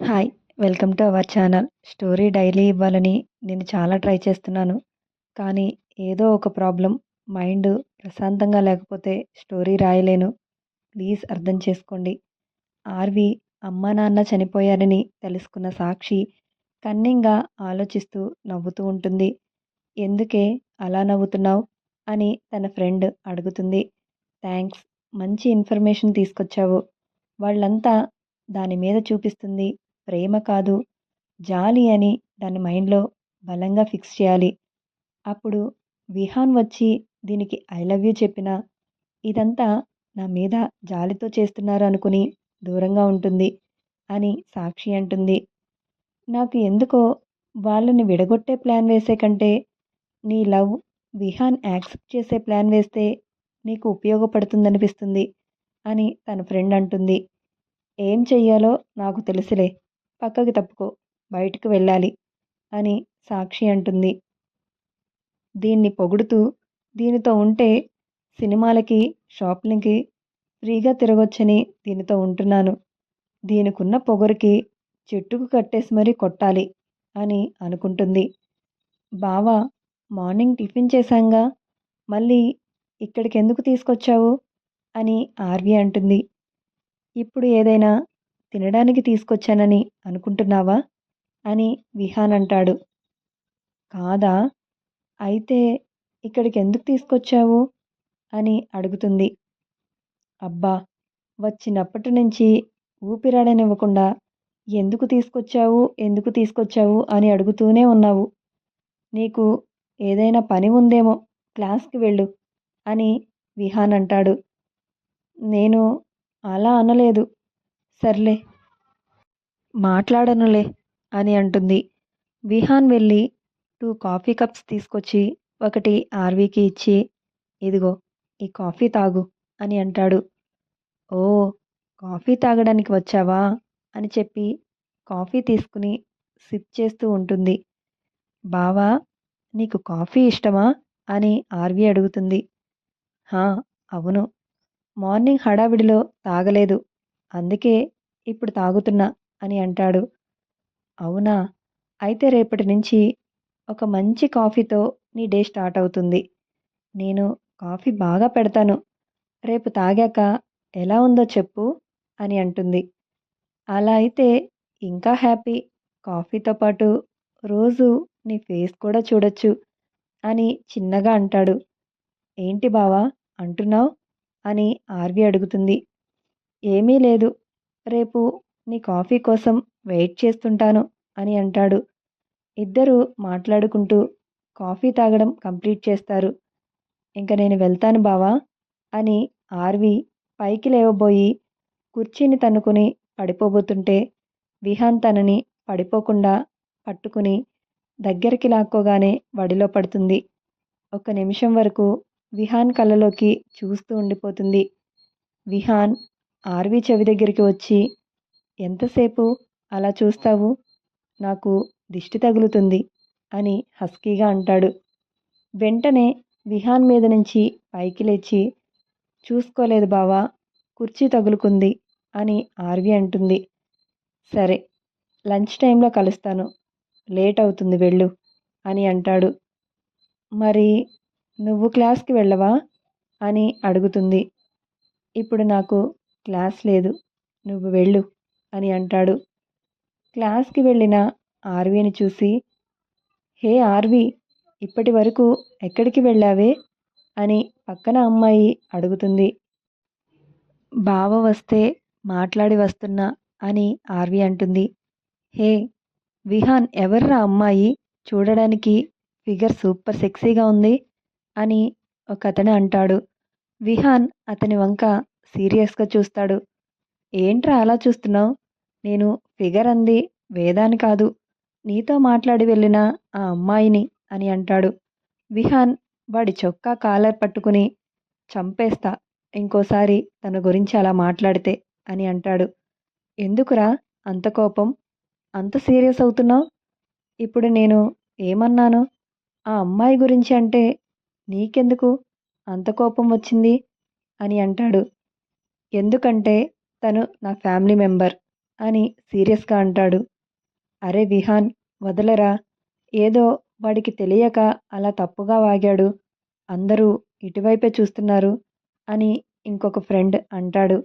Hi welcome to our channel story daily ఇవ్వాలని నేను చాలా ట్రై చేస్తున్నాను. కానీ ఏదో ఒక ప్రాబ్లం మైండ్ ప్రశాంతంగా లేకపోతే స్టోరీ రాయలేను. ప్లీజ్ అర్థం చేసుకోండి. ఆర్వి అమ్మ నాన్న చనిపోయారని తెలుసుకున్న సాక్షి కన్నింగా ఆలోచిస్తూ నవ్వుతూ ఉంటుంది. ఎందుకే అలా నవ్వుతున్నావు? అని తన ఫ్రెండ్ అడుగుతుంది. థ్యాంక్స్ మంచి ఇన్ఫర్మేషన్ తీసుకొచ్చావు. వాళ్ళంతా దాని మీద చూపిస్తుంది. ప్రేమ కాదు. జాలి అని దాని మైండ్లో బలంగా ఫిక్స్ చేయాలి. అప్పుడు విహాన్ వచ్చి దీనికి ఐ లవ్ యూ చెప్పిన ఇదంతా నా మీద జాలితో చేస్తున్నారు అనుకుని దూరంగా ఉంటుంది అని సాక్షి అంటుంది. నాకు ఎందుకో వాళ్ళని విడగొట్టే ప్లాన్ వేసే కంటే నీ లవ్ విహాన్ యాక్సెప్ట్ చేసే ప్లాన్ వేస్తే నీకు ఉపయోగపడుతుందనిపిస్తుంది అని తన ఫ్రెండ్ అంటుంది. ఏం చెయ్యాలో నాకు తెలుసులే. పక్కకి తప్పుకో బయటకు వెళ్ళాలి అని సాక్షి అంటుంది. దీన్ని పొగుడుతూ దీనితో ఉంటే సినిమాలకి షాపింగ్కి ఫ్రీగా తిరగొచ్చని దీనితో ఉంటున్నాను. దీనికున్న పొగరికి చెట్టుకు కట్టేసి మరీ కొట్టాలి అని అనుకుంటుంది. బావా మార్నింగ్ టిఫిన్ చేశాంగా మళ్ళీ ఇక్కడికి ఎందుకు తీసుకొచ్చావు అని ఆర్వి అంటుంది. ఇప్పుడు ఏదైనా తినడానికి తీసుకొచ్చానని అనుకుంటున్నావా? అని విహాన్ అంటాడు. కాదా? అయితే ఇక్కడికి ఎందుకు తీసుకొచ్చావు? అని అడుగుతుంది. అబ్బా! వచ్చినప్పటి నుంచి ఊపిరాడనివ్వకుండా ఎందుకు తీసుకొచ్చావు? ఎందుకు తీసుకొచ్చావు? అని అడుగుతూనే ఉన్నావు. నీకు ఏదైనా పని ఉందేమో క్లాస్కి వెళ్ళు అని విహాన్ అంటాడు. నేను అలా అనలేదు. సర్లే మాట్లాడనులే అని అంటుంది. విహాన్ వెళ్ళి టూ కాఫీ కప్స్ తీసుకొచ్చి ఒకటి ఆర్వీకి ఇచ్చి ఇదిగో ఈ కాఫీ తాగు అని అంటాడు. ఓ కాఫీ తాగడానికి వచ్చావా అని చెప్పి కాఫీ తీసుకుని సిప్ చేస్తూ ఉంటుంది. బావా నీకు కాఫీ ఇష్టమా అని ఆర్వి అడుగుతుంది. హా అవును. మార్నింగ్ హడావిడిలో తాగలేదు. అందుకే ఇప్పుడు తాగుతున్నా అని అంటాడు. అవునా? అయితే రేపటి నుంచి ఒక మంచి కాఫీతో నీ డే స్టార్ట్ అవుతుంది. నేను కాఫీ బాగా పెడతాను. రేపు తాగాక ఎలా ఉందో చెప్పు అని అంటుంది. అలా అయితే ఇంకా హ్యాపీ. కాఫీతో పాటు రోజు నీ ఫేస్ కూడా చూడొచ్చు అని చిన్నగా అంటాడు. ఏంటి బావా? అంటున్నావు? అని ఆర్వి అడుగుతుంది. ఏమీ లేదు. రేపు నీ కాఫీ కోసం వెయిట్ చేస్తుంటాను అని అంటాడు. ఇద్దరూ మాట్లాడుకుంటూ కాఫీ తాగడం కంప్లీట్ చేస్తారు. ఇంక నేను వెళ్తాను బావా అని ఆర్వి పైకి లేవబోయి కుర్చీని తన్నుకుని పడిపోబోతుంటే విహాన్ తనని పడిపోకుండా పట్టుకుని దగ్గరికి లాక్కోగానే వడిలో పడుతుంది. ఒక నిమిషం వరకు విహాన్ కళ్ళలోకి చూస్తూ ఉండిపోతుంది. విహాన్ ఆర్వి చెవి దగ్గరికి వచ్చి ఎంతసేపు అలా చూస్తావు? నాకు దిష్టి తగులుతుంది అని హస్కీగా అంటాడు. వెంటనే విహాన్ మీద నుంచి పైకి లేచి చూసుకోలేదు బావా కుర్చీ తగులుకుంది అని ఆర్వి అంటుంది. సరే లంచ్ టైంలో కలుస్తాను లేట్ అవుతుంది వెళ్ళు అని అంటాడు. మరి నువ్వు క్లాస్కి వెళ్ళవా? అని అడుగుతుంది. ఇప్పుడు నాకు క్లాస్ లేదు నువ్వు వెళ్ళు అని అంటాడు. క్లాస్కి వెళ్ళిన ఆర్వీని చూసి హే ఆర్వి ఇప్పటి వరకు ఎక్కడికి వెళ్ళావే? అని పక్కన అమ్మాయి అడుగుతుంది. బావ వస్తే మాట్లాడి వస్తున్నా అని ఆర్వి అంటుంది. హే విహాన్ ఎవర్రా అమ్మాయి? చూడడానికి ఫిగర్ సూపర్ సెక్సీగా ఉంది అని ఒక అతను అంటాడు. విహాన్ అతని వంక సీరియస్గా చూస్తాడు. ఏంట్రా అలా చూస్తున్నావు? నేను ఫిగర్ అంది వేదాని కాదు. నీతో మాట్లాడి వెళ్ళిన ఆ అమ్మాయిని అని అంటాడు. విహాన్ వాడి చొక్కా కాలర్ పట్టుకుని చంపేస్తా ఇంకోసారి తన గురించి అలా మాట్లాడితే అని అంటాడు. ఎందుకురా? అంత కోపం? అంత సీరియస్ అవుతున్నావు? ఇప్పుడు నేను ఏమన్నాను? ఆ అమ్మాయి గురించి అంటే నీకెందుకు? అంత కోపం వచ్చింది? అని అంటాడు. ఎందుకంటే తను నా ఫ్యామిలీ మెంబర్ అని సీరియస్గా అంటాడు. అరే విహాన్ వదలరా? ఏదో వాడికి తెలియక అలా తప్పుగా వాగాడు. అందరూ ఇటువైపే చూస్తున్నారు అని ఇంకొక ఫ్రెండ్ అంటాడు.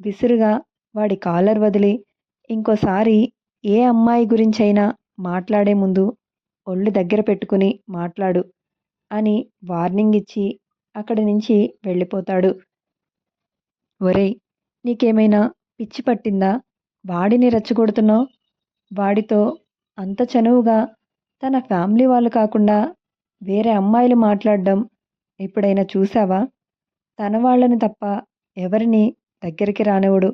విసురుగా వాడి కాలర్ వదిలి ఇంకోసారి ఏ అమ్మాయి గురించైనా మాట్లాడే ముందు ఒళ్ళు దగ్గర పెట్టుకుని మాట్లాడు అని వార్నింగ్ ఇచ్చి అక్కడి నుంచి వెళ్ళిపోతాడు. ఒరేయ్ నీకేమైనా పిచ్చి పట్టిందా? వాడిని రెచ్చగొడుతున్నావు? వాడితో అంత చనువుగా తన ఫ్యామిలీ వాళ్ళు కాకుండా వేరే అమ్మాయిలు మాట్లాడడం ఎప్పుడైనా చూసావా? తన వాళ్ళని తప్ప ఎవరిని దగ్గరికి రానివ్వడు.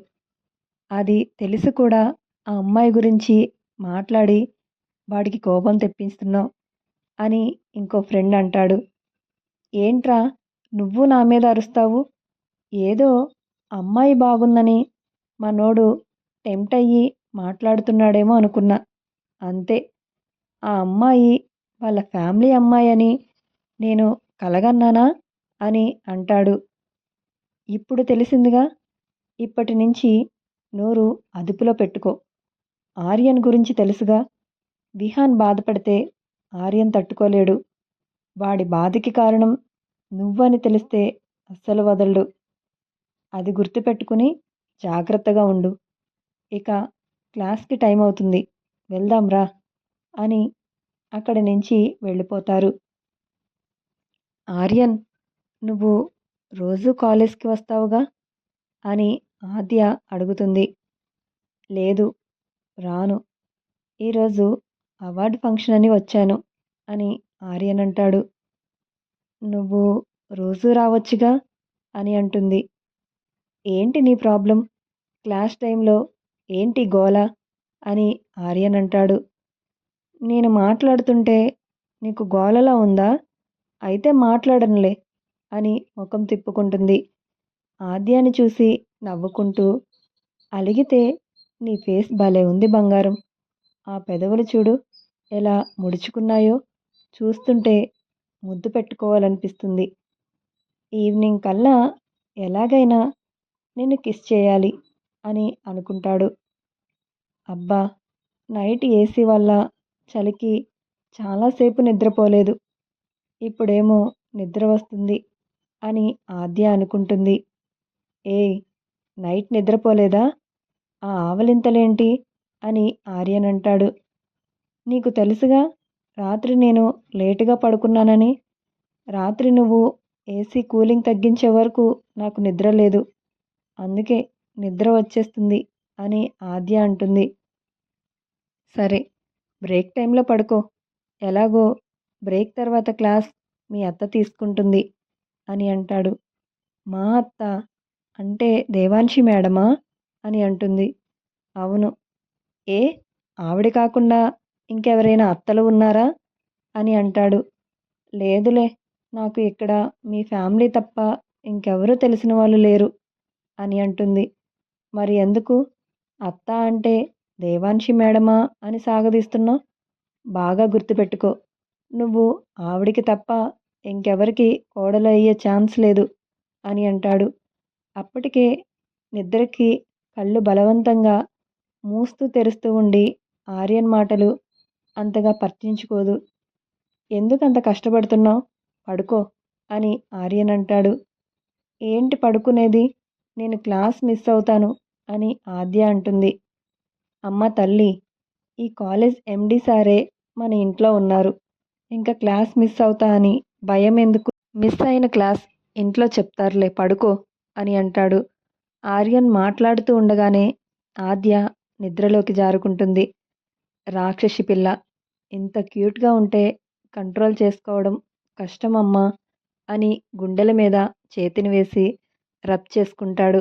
అది తెలిసి కూడా ఆ అమ్మాయి గురించి మాట్లాడి వాడికి కోపం తెప్పిస్తున్నావు అని ఇంకో ఫ్రెండ్ అంటాడు. ఏంట్రా నువ్వు నా మీద అరుస్తావు? ఏదో అమ్మాయి బాగుందని మనోడు టెంప్ట్ అయ్యి మాట్లాడుతున్నాడేమో అనుకున్నా. అంతే. ఆ అమ్మాయి వాళ్ళ ఫ్యామిలీ అమ్మాయి అని నేను కలగన్నానా అని అంటాడు. ఇప్పుడు తెలిసిందిగా. ఇప్పటి నుంచి నోరు అదుపులో పెట్టుకో. ఆర్యన్ గురించి తెలుసుగా. విహాన్ బాధపడితే ఆర్యన్ తట్టుకోలేడు. వాడి బాధకి కారణం నువ్వని తెలిస్తే అస్సలు వదలడు. అది గుర్తుపెట్టుకుని జాగ్రత్తగా ఉండు. ఇక క్లాస్కి టైం అవుతుంది. వెళ్దాం రా అని అక్కడి నుంచి వెళ్ళిపోతారు. ఆర్యన్ నువ్వు రోజు కాలేజ్కి వస్తావుగా? అని ఆద్య అడుగుతుంది. లేదు రాను. ఈరోజు అవార్డు ఫంక్షన్ అని వచ్చాను అని ఆర్యన్ అంటాడు. నువ్వు రోజు రావచ్చుగా? అని అంటుంది. ఏంటి నీ ప్రాబ్లం? క్లాస్ టైంలో ఏంటి గోల? అని ఆర్యన్ అంటాడు. నేను మాట్లాడుతుంటే నీకు గోలలా ఉందా? అయితే మాట్లాడనులే అని ముఖం తిప్పుకుంటుంది. ఆద్యాన్ని చూసి నవ్వుకుంటూ అలిగితే నీ ఫేస్ భలే ఉంది బంగారం. ఆ పెదవులు చూడు ఎలా ముడుచుకున్నాయో. చూస్తుంటే ముద్దు పెట్టుకోవాలనిపిస్తుంది. ఈవినింగ్ కల్లా ఎలాగైనా నిన్ను కిస్ చేయాలి అని అనుకుంటాడు. అబ్బా! నైట్ ఏసీ వల్ల చలికి చాలాసేపు నిద్రపోలేదు. ఇప్పుడేమో నిద్ర వస్తుంది అని ఆద్య అనుకుంటుంది. ఏ నైట్ నిద్రపోలేదా? ఆ ఆవలింతలేంటి? అని ఆర్యన్ అంటాడు నీకు తెలుసుగా రాత్రి నేను లేటుగా పడుకున్నానని. రాత్రి నువ్వు ఏసీ కూలింగ్ తగ్గించే వరకు నాకు నిద్ర లేదు. అందుకే నిద్ర వచ్చేస్తుంది అని ఆద్య అంటుంది. సరే బ్రేక్ టైంలో పడుకో. ఎలాగో బ్రేక్ తర్వాత క్లాస్ మీ అత్త తీసుకుంటుంది అని అంటాడు. మా అత్త అంటే దేవాంశి మేడమా అని అంటుంది. అవును. ఏ? ఆవిడ కాకుండా ఇంకెవరైనా అత్తలు ఉన్నారా? అని అంటాడు. లేదులే నాకు ఇక్కడ మీ ఫ్యామిలీ తప్ప ఇంకెవరూ తెలిసిన వాళ్ళు లేరు. అని అంటుంది. మరి ఎందుకు? అత్త అంటే దేవాన్షి మేడమా అని సాగదీస్తున్నావు బాగా గుర్తుపెట్టుకో. నువ్వు ఆవిడికి తప్ప ఇంకెవరికి కోడలు అయ్యే ఛాన్స్ లేదు అని అంటాడు. అప్పటికే నిద్రకి కళ్ళు బలవంతంగా మూస్తూ తెరుస్తూ ఉండి ఆర్యన్ మాటలు అంతగా పర్చించుకోదు ఎందుకంత కష్టపడుతున్నావు? పడుకో అని ఆర్యన్ అంటాడు. ఏంటి పడుకునేది? నేను క్లాస్ మిస్ అవుతాను అని ఆద్య అంటుంది. అమ్మ తల్లి ఈ కాలేజ్ ఎండి సారే మన ఇంట్లో ఉన్నారు. ఇంకా క్లాస్ మిస్ అవుతా అని భయం ఎందుకు? మిస్ అయిన క్లాస్ ఇంట్లో చెప్తారులే పడుకో అని అంటాడు. ఆర్యన్ మాట్లాడుతూ ఉండగానే ఆద్య నిద్రలోకి జారుకుంటుంది. రాక్షసి పిల్ల ఇంత క్యూట్గా ఉంటే కంట్రోల్ చేసుకోవడం కష్టమమ్మా అని గుండెల మీద చేతిని వేసి రబ్ చేసుకుంటాడు.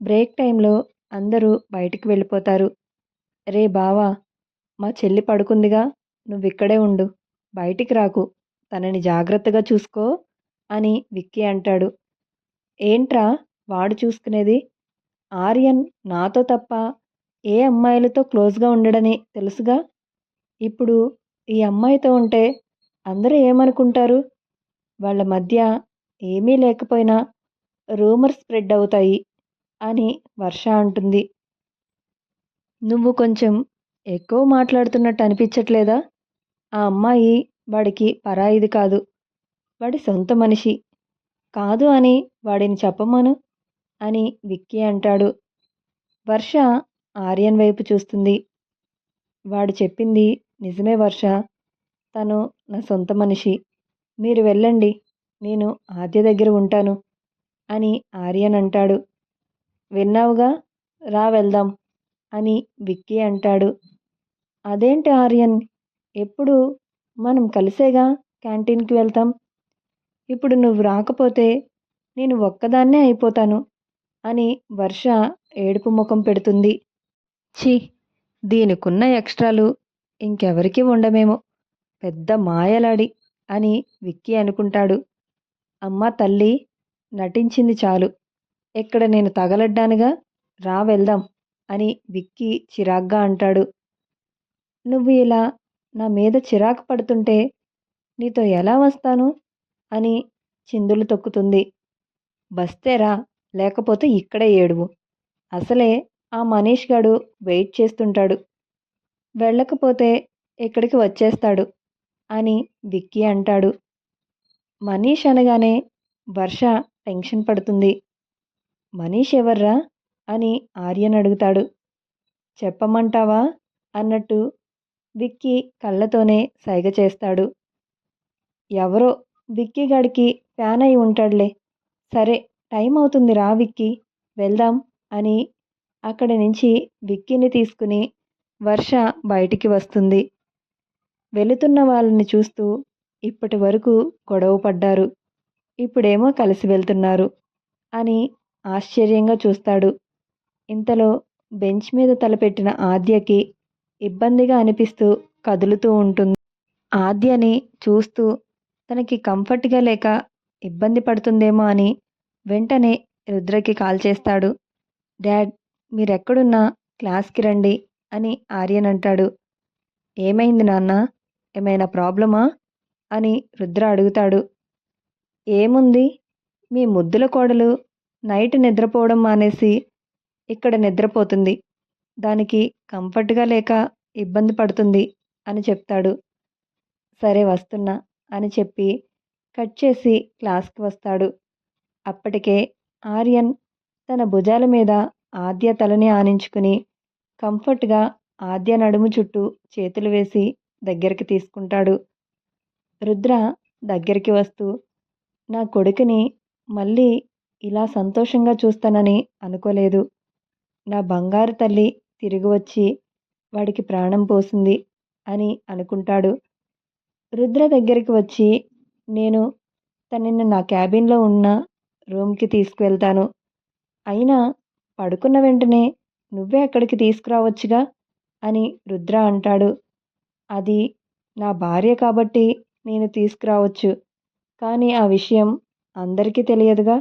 బ్రేక్ టైంలో అందరూ బయటికి వెళ్ళిపోతారు. రే బావా మా చెల్లి పడుకుందిగా నువ్వు ఇక్కడే ఉండు బయటికి రాకు తనని జాగ్రత్తగా చూసుకో అని విక్కీ అంటాడు. ఏంట్రా వాడు చూసుకునేది? ఆర్యన్ నాతో తప్ప ఏ అమ్మాయిలతో క్లోజ్గా ఉండడని తెలుసుగా? ఇప్పుడు ఈ అమ్మాయితో ఉంటే అందరూ ఏమనుకుంటారు? వాళ్ళ మధ్య ఏమీ లేకపోయినా రూమర్ స్ప్రెడ్ అవుతాయి అని వర్ష అంటుంది. నువ్వు కొంచెం ఎక్కువ మాట్లాడుతున్నట్టు అనిపించట్లేదా? ఆ అమ్మాయి వాడికి పరాయిది కాదు. వాడి సొంత మనిషి. కాదు అని వాడిని చెప్పమను అని విక్కీ అంటాడు. వర్ష ఆర్యన్ వైపు చూస్తుంది. వాడు చెప్పింది నిజమే వర్ష. తను నా సొంత మనిషి. మీరు వెళ్ళండి. నేను ఆద్య దగ్గర ఉంటాను. అని ఆర్యన్ అంటాడు. విన్నావుగా? రా వెళ్దాం అని విక్కీ అంటాడు. అదేంటి ఆర్యన్? ఎప్పుడు? మనం కలిసేగా క్యాంటీన్కి వెళ్తాం. ఇప్పుడు నువ్వు రాకపోతే నేను ఒక్కదాన్నే అయిపోతాను అని వర్ష ఏడుపు ముఖం పెడుతుంది. ఛీ! దీనికున్న ఎక్స్ట్రాలు ఇంకెవరికి ఉండమేమో. పెద్ద మాయలాడి అని విక్కీ అనుకుంటాడు. అమ్మ తల్లి! నటించింది చాలు. ఇక్కడ నేను తగలడ్డానుగా? రా వెళ్దాం అని విక్కీ చిరాగ్గా అంటాడు. నువ్వు ఇలా నా మీద చిరాకు పడుతుంటే నీతో ఎలా వస్తాను? అని చిందులు తొక్కుతుంది. బస్తేరా లేకపోతే ఇక్కడే ఏడువు. అసలే ఆ మనీష్ గాడు వెయిట్ చేస్తుంటాడు. వెళ్ళకపోతే ఇక్కడికి వచ్చేస్తాడు? అని విక్కీ అంటాడు. మనీష్ అనగానే వర్ష టెన్షన్ పడుతుంది. మనీష్ ఎవర్రా? అని ఆర్యన్ అడుగుతాడు. చెప్పమంటావా? అన్నట్టు విక్కీ కళ్ళతోనే సైగ చేస్తాడు. ఎవరో? విక్కీ గడికి ఫ్యాన్ అయి ఉంటాడులే. సరే టైం అవుతుంది రా విక్కీ. వెళ్దాం అని అక్కడి నుంచి విక్కీని తీసుకుని వర్ష బయటికి వస్తుంది. వెళుతున్న వాళ్ళని చూస్తూ ఇప్పటి వరకు గొడవ పడ్డారు ఇప్పుడేమో కలిసి వెళ్తున్నారు అని ఆశ్చర్యంగా చూస్తాడు. ఇంతలో బెంచ్ మీద తలపెట్టిన ఆద్యకి ఇబ్బందిగా అనిపిస్తూ కదులుతూ ఉంటుంది. ఆద్యని చూస్తూ తనకి కంఫర్ట్గా లేక ఇబ్బంది పడుతుందేమో అని వెంటనే రుద్రకి కాల్ చేస్తాడు. డాడ్ మీరెక్కడున్నా క్లాస్కి రండి అని ఆర్యన్ అంటాడు. ఏమైంది నాన్న? ఏమైనా ప్రాబ్లమా? అని రుద్ర అడుగుతాడు. ఏముంది? మీ ముద్దుల కోడలు నైట్ నిద్రపోవడం మానేసి ఇక్కడ నిద్రపోతుంది. దానికి కంఫర్ట్గా లేక ఇబ్బంది పడుతుంది అని చెప్తాడు. సరే వస్తున్నా అని చెప్పి కట్ చేసి క్లాస్కి వస్తాడు. అప్పటికే ఆర్యన్ తన భుజాల మీద ఆద్య తలని ఆనించుకుని కంఫర్ట్గా ఆద్య నడుము చుట్టూ చేతులు వేసి దగ్గరికి తీసుకుంటాడు. రుద్ర దగ్గరికి వస్తూ నా కొడుకుని మళ్ళీ ఇలా సంతోషంగా చూస్తానని అనుకోలేదు. నా బంగారు తల్లి తిరిగి వచ్చి వాడికి ప్రాణం పోసింది అని అనుకుంటాడు. రుద్ర దగ్గరికి వచ్చి నేను తనని నా క్యాబిన్లో ఉన్న రూమ్కి తీసుకువెళ్తాను. అయినా పడుకున్న వెంటనే నువ్వే అక్కడికి తీసుకురావచ్చుగా అని రుద్ర అంటాడు. అది నా భార్య కాబట్టి నేను తీసుకురావచ్చు. కానీ ఆ విషయం అందరికీ తెలియదుగా.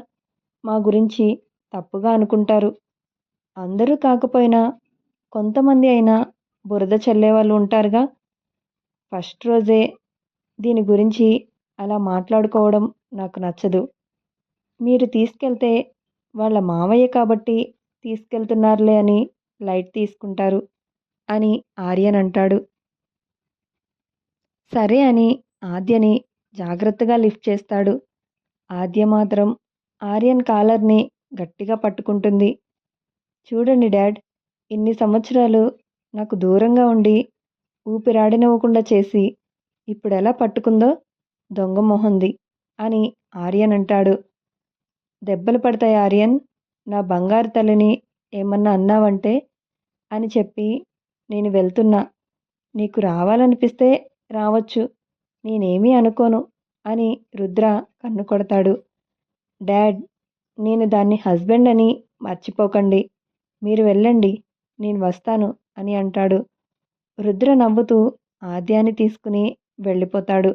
మా గురించి తప్పుగా అనుకుంటారు. అందరూ కాకపోయినా కొంతమంది అయినా బురద చల్లేవాళ్ళు ఉంటారుగా. ఫస్ట్ రోజే దీని గురించి అలా మాట్లాడుకోవడం నాకు నచ్చదు. మీరు తీసుకెళ్తే వాళ్ళ మావయ్య కాబట్టి తీసుకెళ్తున్నారులే అని లైట్ తీసుకుంటారు అని ఆర్యన్ అంటాడు. సరే అని ఆద్యని జాగ్రత్తగా లిఫ్ట్ చేస్తాడు. ఆద్య మాత్రం ఆర్యన్ కాలర్ని గట్టిగా పట్టుకుంటుంది. చూడండి డాడ్ ఇన్ని సంవత్సరాలు నాకు దూరంగా ఉండి ఊపిరాడనివ్వకుండా చేసి ఇప్పుడు ఎలా పట్టుకుందో దొంగ మొహంది అని ఆర్యన్ అంటాడు. దెబ్బలు పడతాయి ఆర్యన్ నా బంగారు తల్లిని ఏమన్నా అన్నావంటే అని చెప్పి నేను వెళ్తున్నా. నీకు రావాలనిపిస్తే రావచ్చు. నేనేమీ అనుకోను అని రుద్ర కన్ను కొడతాడు. డాడ్ నేను దాన్ని హస్బెండ్ అని మర్చిపోకండి. మీరు వెళ్ళండి నేను వస్తాను అని అంటాడు. రుద్ర నవ్వుతూ ఆద్యాన్ని తీసుకుని వెళ్ళిపోతాడు.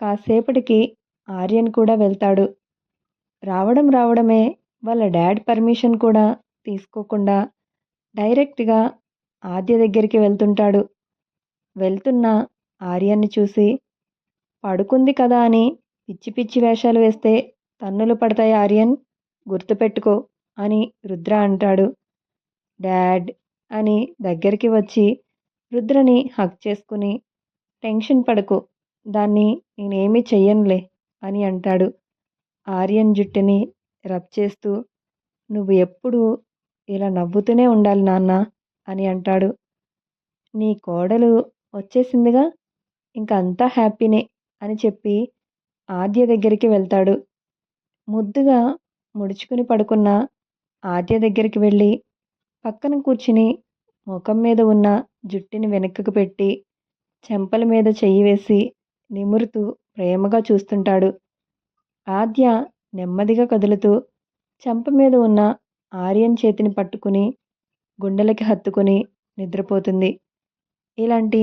కాసేపటికి ఆర్యన్ కూడా వెళ్తాడు. రావడం రావడమే వాళ్ళ డాడ్ పర్మిషన్ కూడా తీసుకోకుండా డైరెక్ట్గా ఆద్య దగ్గరికి వెళ్తుంటాడు. వెళ్తున్న ఆర్యన్ని చూసి పడుకుంది కదా అని పిచ్చి పిచ్చి వేషాలు వేస్తే తన్నులు పడతాయి ఆర్యన్. గుర్తుపెట్టుకో అని రుద్ర అంటాడు. డాడ్ అని దగ్గరికి వచ్చి రుద్రని హక్ చేసుకుని టెన్షన్ పడకు దాన్ని నేనేమీ చెయ్యనులే అని అంటాడు. ఆర్యన్ జుట్టుని రబ్ చేస్తూ నువ్వు ఎప్పుడు ఇలా నవ్వుతూనే ఉండాలి నాన్న అని అంటాడు. నీ కోడలు వచ్చేసిందిగా ఇంక అంతా హ్యాపీనే అని చెప్పి ఆద్య దగ్గరికి వెళ్తాడు. ముద్దుగా ముడుచుకుని పడుకున్న ఆద్య దగ్గరికి వెళ్ళి పక్కన కూర్చుని ముఖం మీద ఉన్న జుట్టుని వెనక్కి పెట్టి చెంపల మీద చెయ్యి వేసి నిమురుతూ ప్రేమగా చూస్తుంటాడు. ఆద్య నెమ్మదిగా కదులుతూ చెంప మీద ఉన్న ఆర్యన్ చేతిని పట్టుకుని గుండెలకి హత్తుకుని నిద్రపోతుంది. ఇలాంటి